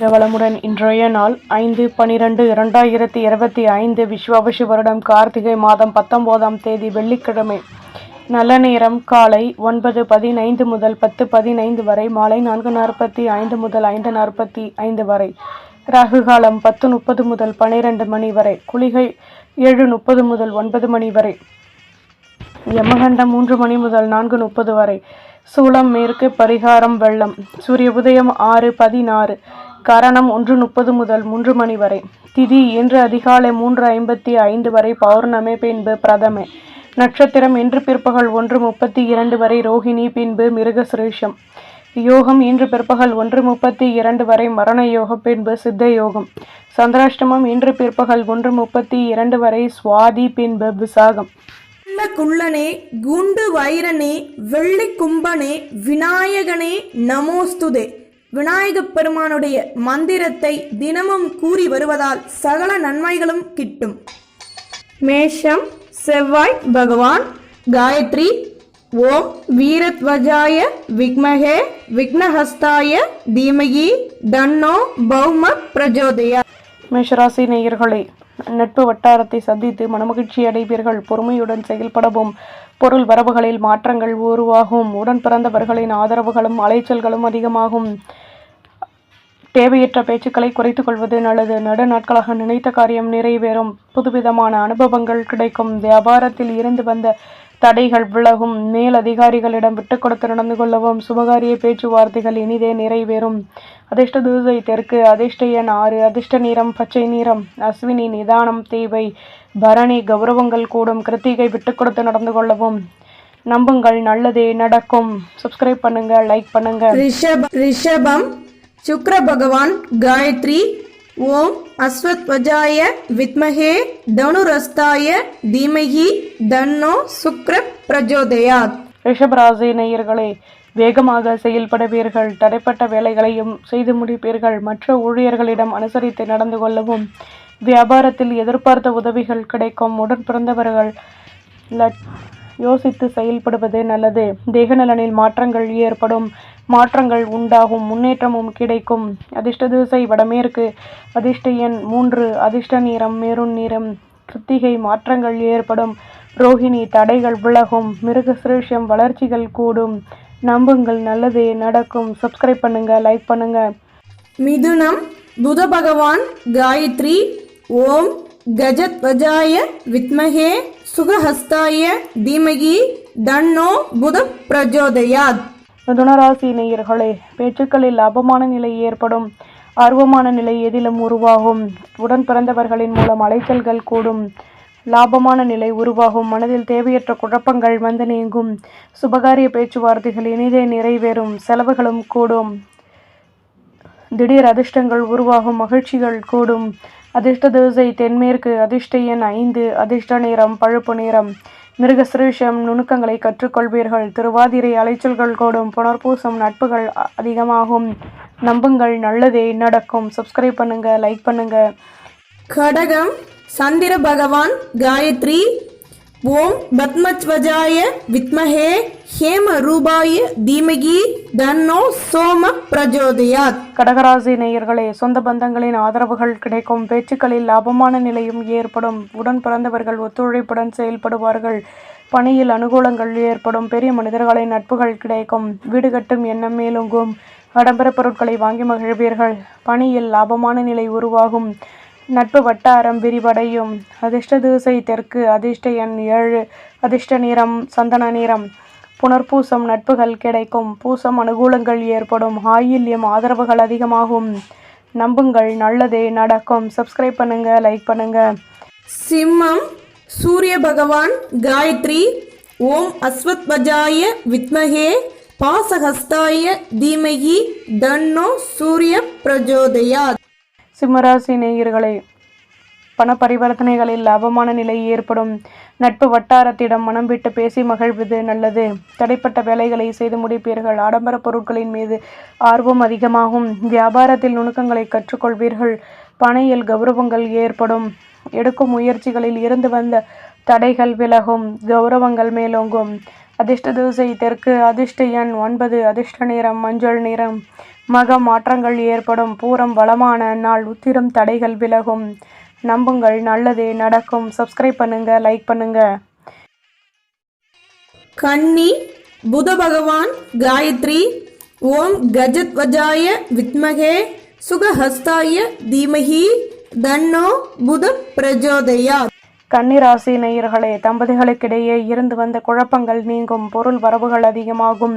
வளமுடன் இன்றைய நாள் ஐந்து பனிரெண்டு இரண்டாயிரத்தி இருபத்தி ஐந்து விஸ்வாபசு வருடம். கார்த்திகை மாதம் பத்தொன்பதாம் தேதி வெள்ளிக்கிழமை நல்ல நேரம். காலை ஒன்பது பதினைந்து முதல் பத்து பதினைந்து வரை மாலை நான்கு நாற்பத்தி ஐந்து முதல் ஐந்து நாற்பத்தி ஐந்து வரை ராகு காலம் பத்து முப்பது முதல் பனிரெண்டு மணி வரை குளிகை ஏழு முப்பது முதல் ஒன்பது மணி வரை யமகண்டம் மூன்று மணி முதல் நான்கு முப்பது வரை சூளம் மேற்கு பரிகாரம் வெள்ளம். சூரிய உதயம் ஆறு பதினாறு கரணம் ஒன்று முப்பது முதல் மூன்று மணி வரை. திதி இன்று அதிகாலை மூன்று ஐம்பத்தி ஐந்து வரை பௌர்ணமி பின்பு பிரதமை. நட்சத்திரம் இன்று பிற்பகல் ஒன்று முப்பத்தி இரண்டு வரை ரோஹிணி பின்பு மிருகசுரேஷம். யோகம் இன்று பிற்பகல் ஒன்று முப்பத்தி இரண்டு வரை மரண யோகம் பின்பு சித்த யோகம். சந்திராஷ்டமம் இன்று பிற்பகல் ஒன்று முப்பத்தி இரண்டு வரை சுவாதி பின்பு விசாகம். குள்ளனே குண்டு வைரனே வெள்ளி கும்பனே விநாயகனே நமோஸ்துதே. விநாயகப் பெருமானுடைய மந்திரத்தை தினமும் கூறி வருவதால் சகல நன்மைகளும் கிட்டும். மேஷம் செவ்வாய் பகவான் காயத்ரி ஓம் வீரத்வஜாய விக்மகே விக்னஹஸ்தாய தீமகி தன்னோ பௌம பிரஜோதயா. மேஷராசி நேயர்களே நட்பு வட்டாரத்தை சந்தித்து மனமகிழ்ச்சி அடைவீர்கள். பொறுமையுடன் செயல்படவும். பொருள் வரவுகளில் மாற்றங்கள் உருவாகும். உடன் பிறந்தவர்களின் ஆதரவுகளும் அலைச்சல்களும் அதிகமாகும். தேவையற்ற பேச்சுக்களை குறைத்துக் கொள்வது நல்லது. நடு நாட்களாக நினைத்த காரியம் நிறைவேறும். புதுவிதமான அனுபவங்கள் கிடைக்கும். வியாபாரத்தில் இருந்து வந்த தடைகள் விலகும். மேல் அதிகாரிகளிடம் விட்டு கொடுத்து நடந்து கொள்ளவும் சுபகாரிய பேச்சுவார்த்தைகள் இனிதே நிறைவேறும். அதிர்ஷ்ட தூசை தெற்கு அதிர்ஷ்ட எண் ஆறு அதிர்ஷ்ட நிறம் பச்சை நிறம் அஸ்வினி நிதானம் தேவை. பரணி கௌரவங்கள் கூடும் கிருத்திகை விட்டுக் கொடுத்து நடந்து கொள்ளவும். நம்புங்கள் நல்லதே நடக்கும். சப்ஸ்கிரைப் பண்ணுங்க லைக் பண்ணுங்க. ரிஷப ரிஷபம் சுக்ர பகவான் காயத்ரி ஓம் அஸ்வத்வஜாய வித்மகே தனுரஸ்தாய தீமகி தன்னோ சுக்ர பிரஜோதயாத். ரிஷபராசி நேயர்களே வேகமாக செயல்படுவீர்கள். தடைப்பட்ட வேலைகளையும் செய்து முடிப்பீர்கள். மற்ற ஊழியர்களிடம் அனுசரித்து நடந்து கொள்ளவும். வியாபாரத்தில் எதிர்பார்த்த உதவிகள் கிடைக்கும். உடன் பிறந்தவர்கள் லட்- யோசித்து செயல்படுவது நல்லது. தேகநலனில் மாற்றங்கள் ஏற்படும். மாற்றங்கள் உண்டாகும். முன்னேற்றமும் கிடைக்கும். அதிர்ஷ்ட திசை வடமேற்கு அதிர்ஷ்ட எண் மூன்று. அதிர்ஷ்ட நிறம் மேருண் நிறம். கிருத்திகை மாற்றங்கள் ஏற்படும். ரோஹிணி தடைகள் விலகும். மிருகசிருஷ்யம் வளர்ச்சிகள் கூடும். நம்புங்கள். நல்லதே நடக்கும். சப்ஸ்கிரைப் பண்ணுங்க. லைக் பண்ணுங்க. மிதுனம் புத பகவான் காயத்ரி ஓம் கஜத்வஜாய வித்மகே சுகஹஸ்தாய தீமகி தன்னோ புத பிரஜோதயாத். மிதுனராசி நேயர்களே பேச்சுக்களில் லாபமான நிலை ஏற்படும். ஆர்வமான நிலை எதிலும் உருவாகும். உடன் பிறந்தவர்களின் மூலம் அலைச்சல்கள் கூடும். லாபமான நிலை உருவாகும். மனதில் தேவையற்ற குழப்பங்கள் வந்து நீங்கும். சுபகாரிய பேச்சுவார்த்தைகள் இனிதே நிறைவேறும். செலவுகளும் கூடும். திடீர் அதிர்ஷ்டங்கள் உருவாகும். மகிழ்ச்சிகள் கூடும். அதிர்ஷ்ட திசை தென்மேற்கு அதிர்ஷ்ட எண் ஐந்து அதிர்ஷ்ட நேரம் பழுப்பு நேரம். மிருகசிருஷம் நுணுக்கங்களை கற்றுக்கொள்வீர்கள். திருவாதிரை அலைச்சல்கள் கூடும் புனர்பூசம் நட்புகள் அதிகமாகும். நம்புங்கள் நல்லதே நடக்கும். சப்ஸ்கிரைப் பண்ணுங்க லைக் பண்ணுங்க. கடகம் சந்திர பகவான் காயத்ரி ஓம் பத்மத்வஜாய வித்மஹே ஹேம ரூபாய தீமகி தன்னோ சோம பிரஜோதயாத். கடகராசி நேயர்களே சொந்த பந்தங்களின் ஆதரவுகள் கிடைக்கும் பேச்சுக்களில் லாபமான நிலையும் ஏற்படும் உடன் பிறந்தவர்கள் ஒத்துழைப்புடன் செயல்படுவார்கள் பணியில் அனுகூலங்கள் ஏற்படும் பெரிய மனிதர்களின் நட்புகள் கிடைக்கும் வீடு கட்டும் எண்ணம் மேலோங்கும் ஆடம்பர பொருட்களை வாங்கி மகிழ்வீர்கள் பணியில் லாபமான நிலை உருவாகும் நட்பு வட்டாரம் விரிவடையும். அதிர்ஷ்ட திசை தெற்கு அதிர்ஷ்ட எண் ஏழு அதிர்ஷ்ட நிறம் சந்தன நிறம். புனர்பூசம் நட்புகள் கிடைக்கும். பூசம் அனுகூலங்கள் ஏற்படும். ஆயில்யம் ஆதரவுகள் அதிகமாகும். நம்புங்கள் நல்லதே நடக்கும். சப்ஸ்கிரைப் பண்ணுங்க லைக் பண்ணுங்க. சிம்மம் சூரிய பகவான் காயத்ரி ஓம் அஸ்வத்வஜாய வித்மகே பாசஹஸ்தாய தீமகி தன்னோ சூரிய பிரஜோதயாத். சிம்மராசி நேயர்களே பண பரிவர்த்தனைகளில் லாபமான நிலை ஏற்படும். நட்பு வட்டாரத்திடம் மனம் விட்டு பேசி மகிழ்வது நல்லது. தடைப்பட்ட வேலைகளை செய்து முடிப்பீர்கள். ஆடம்பர பொருட்களின் மீது ஆர்வம் அதிகமாகும். வியாபாரத்தில் நுணுக்கங்களை கற்றுக்கொள்வீர்கள். பணியில் கௌரவங்கள் ஏற்படும். எடுக்கும் முயற்சிகளில் இருந்து வந்த தடைகள் விலகும். கௌரவங்கள் மேலோங்கும். அதிர்ஷ்ட திசை தெற்கு அதிர்ஷ்ட எண் ஒன்பது அதிர்ஷ்ட நிறம் மஞ்சள் நிறம். மக மாற்றங்கள் ஏற்படும். பூரம் வளமான நாள். உத்திரம் தடைகள் விலகும். நம்புங்கள். நல்லதே நடக்கும். சப்ஸ்கிரைப் பண்ணுங்க. லைக் பண்ணுங்க. கன்னி புத பகவான் காயத்ரி ஓம் கஜத்வஜாய வித்மகே சுகஹஸ்தாய தீமகி தன்னோ புத பிரஜோதயா. கன்னிராசி நேயர்களே தம்பதிகளுக்கிடையே இருந்து வந்த குழப்பங்கள் நீங்கும் பொருள் வரவுகள் அதிகமாகும்.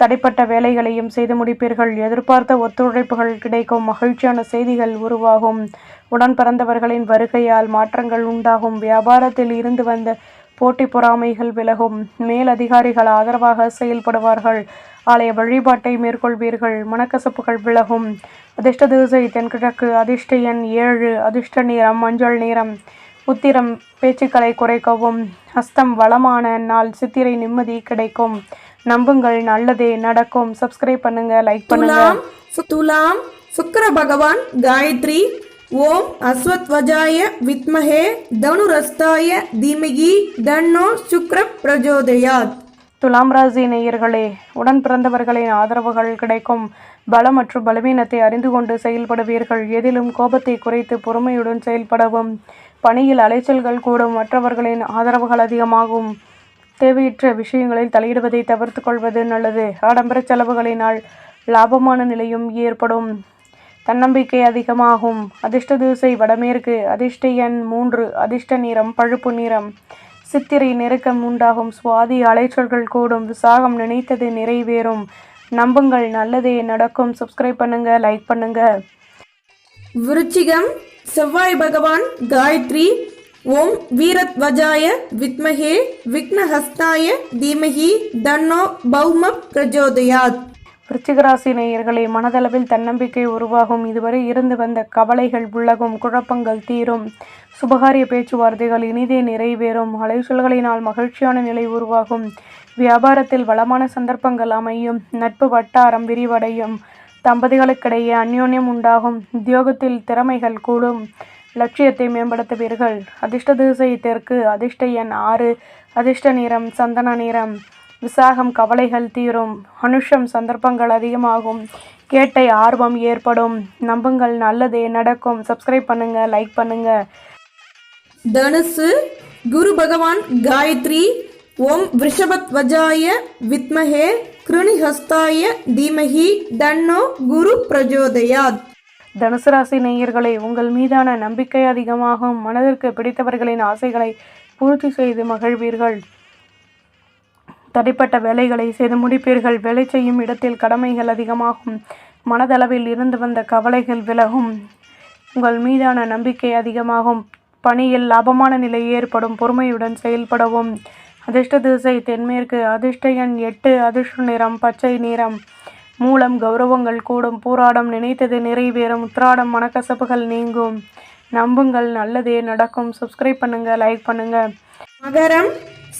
தடைப்பட்ட வேலைகளையும் செய்து முடிப்பீர்கள். எதிர்பார்த்த ஒத்துழைப்புகள் கிடைக்கும். மகிழ்ச்சியான செய்திகள் உருவாகும். உடன் பிறந்தவர்களின் வருகையால் மாற்றங்கள் உண்டாகும். வியாபாரத்தில் இருந்து வந்த போட்டி பொறாமைகள் விலகும். மேல் அதிகாரிகள் ஆதரவாக செயல்படுவார்கள். ஆலய வழிபாட்டை மேற்கொள்வீர்கள். மனக்கசப்புகள் விலகும். அதிர்ஷ்ட திசை தென்கிழக்கு அதிர்ஷ்ட எண் ஏழு அதிர்ஷ்ட நிறம் மஞ்சள் நிறம். உத்திரம் பேச்சுக்களை குறைக்கவும் ஹஸ்தம் வளமான நாள் சித்திரை நிம்மதி கிடைக்கும். நம்புங்கள் நல்லதே நடக்கும். சப்ஸ்கிரைப் பண்ணுங்க லைக் பண்ணுங்க. துலாம் சுக்கிர பகவான் காயத்ரி. ஓம் அஸ்வத்வஜாய வித்மஹே தனுரஸ்தாய தீமகி தன்னோ சுக்ர பிரஜோதயாத். துலாம் ராசி நேயர்களே உடன் பிறந்தவர்களின் ஆதரவுகள் கிடைக்கும். பலம் மற்றும் பலவீனத்தை அறிந்து கொண்டு செயல்படுவீர்கள். எதிலும் கோபத்தை குறைத்து பொறுமையுடன் செயல்படவும் பணியில் அலைச்சல்கள் கூடும் மற்றவர்களின் ஆதரவுகள் அதிகமாகும். தேவையற்ற விஷயங்களில் தலையிடுவதை தவிர்த்து கொள்வது நல்லது. ஆடம்பர செலவுகளினால் லாபமான நிலையும் ஏற்படும். தன்னம்பிக்கை அதிகமாகும். அதிர்ஷ்ட திசை வடமேற்கு அதிர்ஷ்ட எண் மூன்று அதிர்ஷ்ட நிறம் பழுப்பு நிறம். சித்திரை நெருக்கம் உண்டாகும். சுவாதி அலைச்சல்கள் கூடும். விசாகம் நினைத்தது நிறைவேறும். நம்புங்கள். நல்லதே நடக்கும். சப்ஸ்கிரைப் பண்ணுங்க லைக் பண்ணுங்க. விருச்சிகம் செவ்வாய் பகவான் காயத்ரி ஓம் வீரத்வஜாய வித்மஹே விக்னஹஸ்தாய தீமஹி தன்னோ பௌம பிரஜோதயாத். விருச்சிகராசி நேயர்களே மனதளவில் தன்னம்பிக்கை உருவாகும். இதுவரை இருந்து வந்த கவலைகள் விலகும் குழப்பங்கள் தீரும். சுபகாரிய பேச்சுவார்த்தைகள் இனிதே நிறைவேறும். அலைச்சல்களினால் மகிழ்ச்சியான நிலை உருவாகும். வியாபாரத்தில் வளமான சந்தர்ப்பங்கள் அமையும் நட்பு வட்டாரம் விரிவடையும் தம்பதிகளுக்கிடையே அந்யோன்யம் உண்டாகும் உத்தியோகத்தில் திறமைகள் கூடும் லட்சியத்தை மேம்படுத்துவீர்கள். அதிர்ஷ்ட திசை தெற்கு அதிர்ஷ்ட எண் ஆறு அதிர்ஷ்ட நிறம் சந்தன நிறம் விசாகம் கவலைகள் தீரும் அனுஷம் சந்தர்ப்பங்கள் அதிகமாகும் கேட்டை ஆர்வம் ஏற்படும் நம்புங்கள் நல்லதே நடக்கும் சப்ஸ்கிரைப் பண்ணுங்க லைக் பண்ணுங்க. தனுசு குரு பகவான் காயத்ரி ஓம் விருஷபத்வஜாய வித்மஹே கிருணிஹஸ்தாய தீமஹி தன்னோ குரு பிரஜோதயாத். தனுசு ராசி நேயர்களே உங்கள் மீதான நம்பிக்கை அதிகமாகும். மனதிற்கு பிடித்தவர்களின் ஆசைகளை பூர்த்தி செய்து மகிழ்வீர்கள். தடைப்பட்ட வேலைகளை செய்து முடிப்பீர்கள். வேலை செய்யும் இடத்தில் கடமைகள் அதிகமாகும். மனதளவில் இருந்து வந்த கவலைகள் விலகும். உங்கள் மீதான நம்பிக்கை அதிகமாகும். பணியில் லாபமான நிலை ஏற்படும். பொறுமையுடன் செயல்படவும். அதிர்ஷ்ட திசை தென்மேற்கு அதிர்ஷ்ட எண் எட்டு அதிர்ஷ்ட நிறம் பச்சை நிறம். மூலம் கௌரவங்கள் கூடும் பூராடம் நினைத்தது நிறைவேறும் உத்ராடம் மனக்கசப்புகள் நீங்கும். நம்புங்கள் நல்லதே நடக்கும். சப்ஸ்கிரைப் பண்ணுங்க லைக் பண்ணுங்க. மகரம்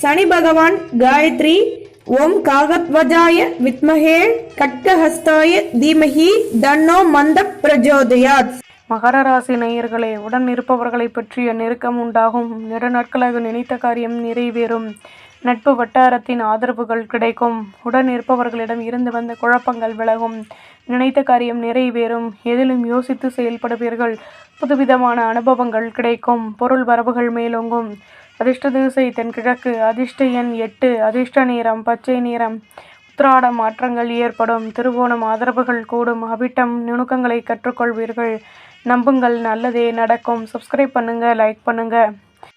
சனி பகவான் காயத்ரி ஓம் காகத்வஜாய வித்மகே கட்கஹஸ்தாய தீமஹி தன்னோ மந்த பிரஜோதயாத். மகர ராசி நேயர்களே உடன் இருப்பவர்களை பற்றிய நெருக்கம் உண்டாகும். நெடுநாட்களாக நினைத்த காரியம் நிறைவேறும். நட்பு வட்டாரத்தின் ஆதரவுகள் கிடைக்கும். உடன் இருப்பவர்களிடம் இருந்து வந்த குழப்பங்கள் விலகும். நினைத்த காரியம் நிறைவேறும். எதிலும் யோசித்து செயல்படுவீர்கள். புதுவிதமான அனுபவங்கள் கிடைக்கும். பொருள் வரவுகள் மேலோங்கும். அதிர்ஷ்ட திசை தென்கிழக்கு. அதிர்ஷ்ட எண் எட்டு. அதிர்ஷ்ட நேரம் பச்சை நிறம். உத்திராட மாற்றங்கள் ஏற்படும். திருவோணம் ஆதரவுகள் கூடும். அபிட்டம் நுணுக்கங்களை கற்றுக்கொள்வீர்கள். நம்புங்கள் நல்லதே நடக்கும். சப்ஸ்கிரைப் பண்ணுங்க லைக் பண்ணுங்க.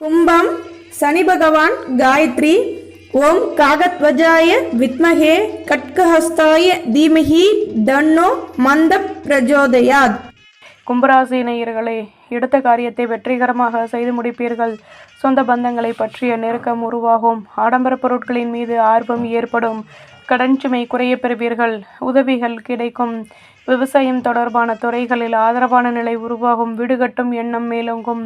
கும்பம் சனி பகவான் காயத்ரி ஓம் காகத்வஜாய வித்மஹே கட்கஹஸ்தாய தீமஹி தன்னோ மந்த பிரஜோதயாத். கும்பராசி நேயர்களே எடுத்த காரியத்தை வெற்றிகரமாக செய்து முடிப்பீர்கள். சொந்த பந்தங்களை பற்றிய நெருக்கம் உருவாகும். ஆடம்பர பொருட்களின் மீது ஆர்வம் ஏற்படும். கடன் சுமை குறைய பெறுவீர்கள். உதவிகள் கிடைக்கும். விவசாயம் தொடர்பான துறைகளில் ஆதரவான நிலை உருவாகும். வீடுகட்டும் எண்ணம் மேலோங்கும்.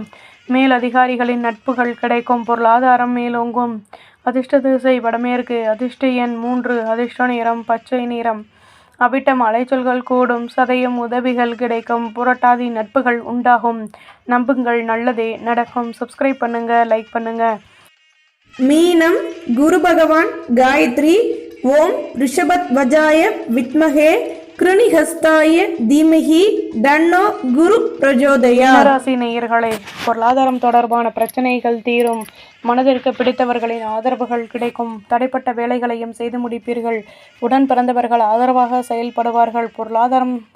மேல் அதிகாரிகளின் நட்புகள் கிடைக்கும். பொருளாதாரம் மேலோங்கும். அதிர்ஷ்ட திசை வடமேற்கு. அதிர்ஷ்ட எண் மூன்று. அதிர்ஷ்ட நிறம் பச்சை நிறம். அவிட்டம் அலைச்சொல்கள் கூடும். சதயம் உதவிகள் கிடைக்கும். புரட்டாதி நட்புகள் உண்டாகும். நம்புங்கள். நல்லதே நடக்கும். சப்ஸ்கிரைப் பண்ணுங்க. லைக் பண்ணுங்க. மீனம் குரு பகவான் காயத்ரி ஓம் ரிஷபத்வஜாய வித்மகே கிருணிஹஸ்தாய தீமகி தன்னோ குரு பிரஜோதயா. ராசி நேயர்களே பொருளாதாரம் தொடர்பான பிரச்சனைகள் தீரும். மனதிற்கு பிடித்தவர்களின் ஆதரவுகள் கிடைக்கும். தடைப்பட்ட வேலைகளையும் செய்து முடிப்பீர்கள். உடன் பிறந்தவர்கள் ஆதரவாக செயல்படுவார்கள். பொருளாதாரம்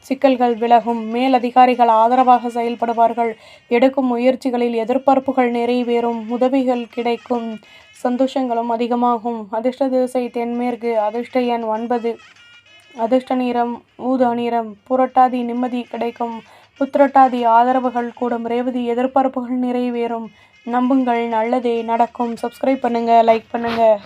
சிக்கல்கள் விலகும். மேல் அதிகாரிகள் ஆதரவாக செயல்படுவார்கள். எடுக்கும் முயற்சிகளில் எதிர்பார்ப்புகள் நிறைவேறும். உதவிகள் கிடைக்கும். சந்தோஷங்களும் அதிகமாகும். அதிர்ஷ்ட திசை தென்மேற்கு அதிர்ஷ்ட எண் ஒன்பது. அதிர்ஷ்ட நிறம் ஊதா நிறம் புரட்டாதி நிம்மதி கிடைக்கும். புத்திரட்டாதி ஆதரவுகள் கூடும். ரேவதி எதிர்பார்ப்புகள் நிறைவேறும். நம்புங்கள் நல்லதே நடக்கும். சப்ஸ்கிரைப் பண்ணுங்கள் லைக் பண்ணுங்கள்